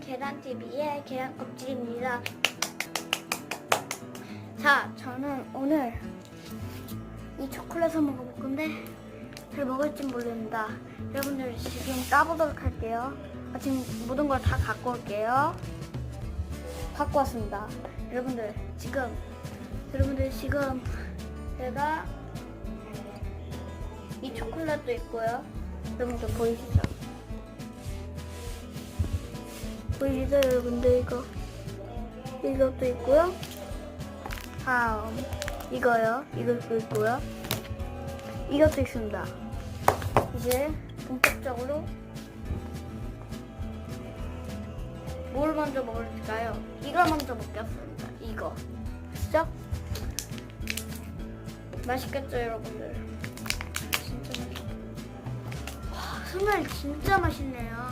계란TV의 계란 껍질입니다. 자, 저는 오늘 이 초콜릿을 먹어볼 건데 잘 먹을지 모릅니다. 여러분들 지금 까보도록 할게요. 아, 지금 모든 걸 다 갖고 올게요. 갖고 왔습니다. 여러분들 지금 여러분들 지금 제가 이 초콜릿도 있고요. 여러분들 보이시죠? 보이시죠 여러분들 이거 이것도 있고요. 다음 이거요. 이것도 있고요. 이것도 있습니다. 이제 본격적으로 뭘 먼저 먹을까요? 이걸 먼저 먹겠습니다. 이거. 시죠 맛있겠죠, 여러분들? 진짜 맛있 와, 정말 진짜 맛있네요.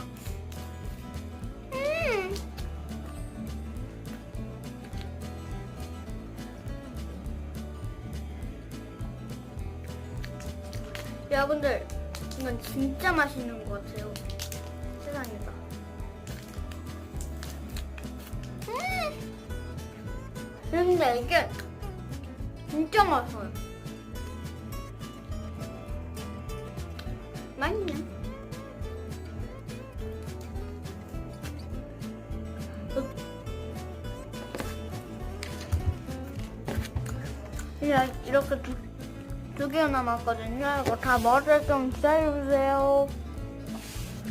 여러분들, 이건 진짜 맛있는 것 같아요. 세상에서. 음! 근데 이게 진짜 맛있어요. 맛있네. 그냥 이렇게 두, 두 개 남았거든요. 이거 다 먹을 좀 기다려주세요.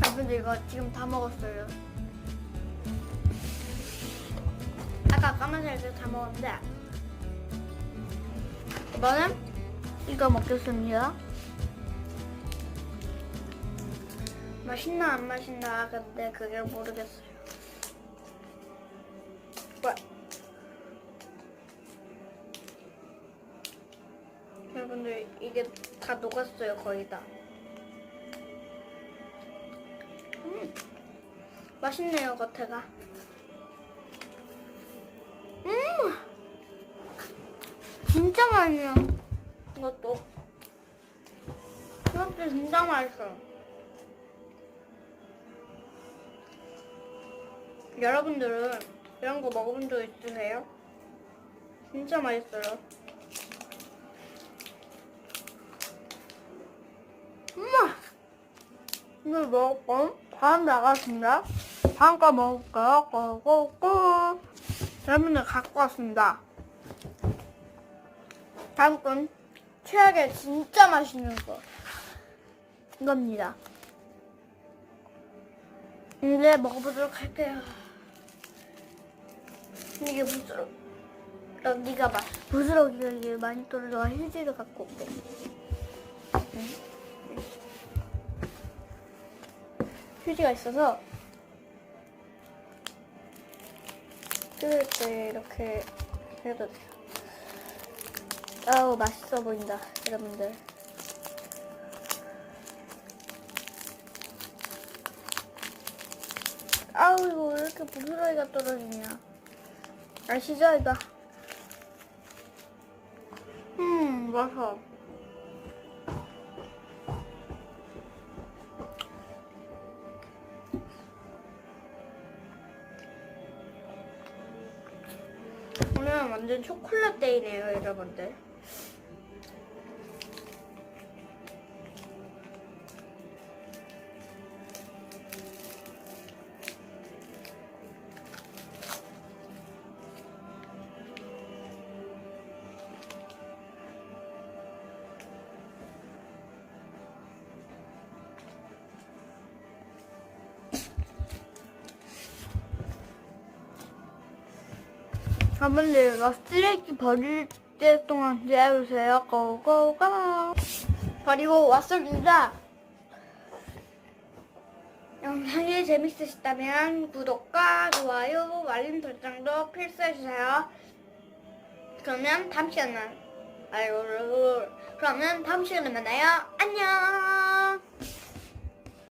아, 근데 이거 지금 다 먹었어요. 아까 까만색을 다 먹었는데 이번엔 이거 먹겠습니다. 맛있나 안 맛있나 근데 그게 모르겠어요. 이게 다 녹았어요 거의 다. 음, 맛있네요 겉에가. 음, 진짜 맛있네요. 이것도. 이것도 진짜 맛있어요. 여러분들은 이런 거 먹어본 적 있으세요? 진짜 맛있어요. 엄마! 이거 먹고 다음 나갔습니다. 다음 거 먹을까요? 고고고! 여러분들 갖고 왔습니다. 다음 건 최악의 진짜 맛있는 거. 이겁니다. 이제 먹어보도록 할게요. 이게 부스러, 어, 네가 봐. 부스러기가 이게 많이 떨어져 휴지를 갖고 올게. 휴지가 있어서 뜯을 때 이렇게 해도 돼요. 아우 맛있어 보인다, 여러분들. 아우 이거 왜 이렇게 부스러기가 떨어지냐 아시죠 이거 음 맛있어 완전 초콜릿 데이네요 여러분들 여러분들 이거 쓰레기 버릴 때 동안 기다려주세요. 고고고. 버리고 왔습니다. 영상이 재밌으셨다면 구독과 좋아요, 알림 설정도 필수해주세요. 그러면 다음 시간에 아이고 그러면 다음 시간에 만나요. 안녕.